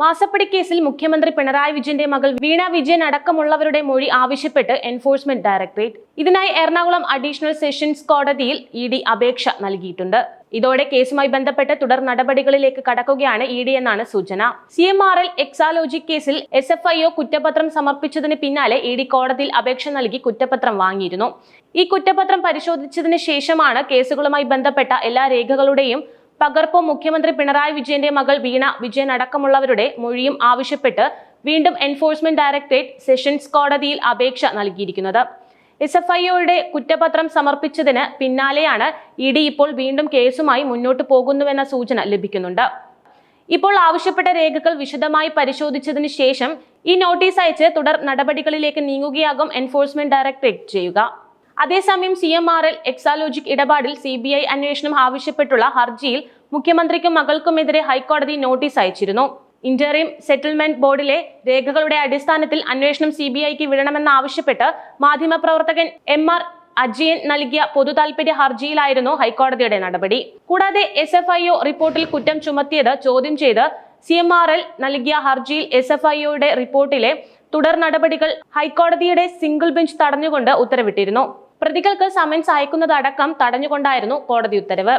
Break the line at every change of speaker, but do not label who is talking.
മാസപ്പടി കേസിൽ മുഖ്യമന്ത്രി പിണറായി വിജയന്റെ മകൾ വീണ വിജയൻ അടക്കമുള്ളവരുടെ മൊഴി ആവശ്യപ്പെട്ട് എൻഫോഴ്സ്മെന്റ് ഡയറക്ടറേറ്റ്. ഇതിനായി എറണാകുളം അഡീഷണൽ സെഷൻസ് കോടതിയിൽ ഇ ഡി അപേക്ഷ നൽകിയിട്ടുണ്ട്. ഇതോടെ കേസുമായി ബന്ധപ്പെട്ട് തുടർ നടപടികളിലേക്ക് കടക്കുകയാണ് ഇ ഡി എന്നാണ് സൂചന. C M R L Exalogic കേസിൽ എസ് എഫ് ഐ ഒ കുറ്റപത്രം സമർപ്പിച്ചതിന് പിന്നാലെ ഇ ഡി കോടതിയിൽ അപേക്ഷ നൽകി കുറ്റപത്രം വാങ്ങിയിരുന്നു. ഈ കുറ്റപത്രം പരിശോധിച്ചതിന് ശേഷമാണ് കേസുകളുമായി ബന്ധപ്പെട്ട എല്ലാ രേഖകളുടെയും പകർപ്പും മുഖ്യമന്ത്രി പിണറായി വിജയന്റെ മകൾ വീണ വിജയൻ അടക്കമുള്ളവരുടെ മൊഴിയും ആവശ്യപ്പെട്ട് വീണ്ടും എൻഫോഴ്സ്മെന്റ് ഡയറക്ടറേറ്റ് സെഷൻസ് കോടതിയിൽ അപേക്ഷ നൽകിയിരിക്കുന്നത്. എസ് എഫ് ഐയുടെ കുറ്റപത്രം സമർപ്പിച്ചതിന് പിന്നാലെയാണ് ഇ ഡി ഇപ്പോൾ വീണ്ടും കേസുമായി മുന്നോട്ട് പോകുന്നുവെന്ന സൂചന ലഭിക്കുന്നുണ്ട്. ഇപ്പോൾ ആവശ്യപ്പെട്ട രേഖകൾ വിശദമായി പരിശോധിച്ചതിന് ശേഷം ഈ നോട്ടീസ് അയച്ച് തുടർ നടപടികളിലേക്ക് നീങ്ങുകയാകും എൻഫോഴ്സ്മെന്റ് ഡയറക്ടറേറ്റ് ചെയ്യുക. അതേസമയം C M R L Exalogic ഇടപാടിൽ സി ബി ഐ അന്വേഷണം ആവശ്യപ്പെട്ടുള്ള ഹർജിയിൽ മുഖ്യമന്ത്രിക്കും മകൾക്കുമെതിരെ ഹൈക്കോടതി നോട്ടീസ് അയച്ചിരുന്നു. ഇന്ററിം സെറ്റിൽമെന്റ് ബോർഡിലെ രേഖകളുടെ അടിസ്ഥാനത്തിൽ അന്വേഷണം സി ബി ഐക്ക് വിടണമെന്നാവശ്യപ്പെട്ട് മാധ്യമപ്രവർത്തകൻ എം ആർ അജയൻ നൽകിയ പൊതു താൽപര്യ ഹർജിയിലായിരുന്നു ഹൈക്കോടതിയുടെ നടപടി. കൂടാതെ എസ് എഫ് ഐ ഒ റിപ്പോർട്ടിൽ കുറ്റം ചുമത്തിയത് ചോദ്യം ചെയ്ത് സി എം ആർ എൽ നൽകിയ ഹർജിയിൽ എസ് എഫ് ഐ ഒയുടെ റിപ്പോർട്ടിലെ തുടർ നടപടികൾ ഹൈക്കോടതിയുടെ സിംഗിൾ ബെഞ്ച് തടഞ്ഞുകൊണ്ട് ഉത്തരവിട്ടിരുന്നു. പ്രതികൾക്ക് സമൻസ് അയക്കുന്നതടക്കം തടഞ്ഞുകൊണ്ടായിരുന്നു കോടതി ഉത്തരവ്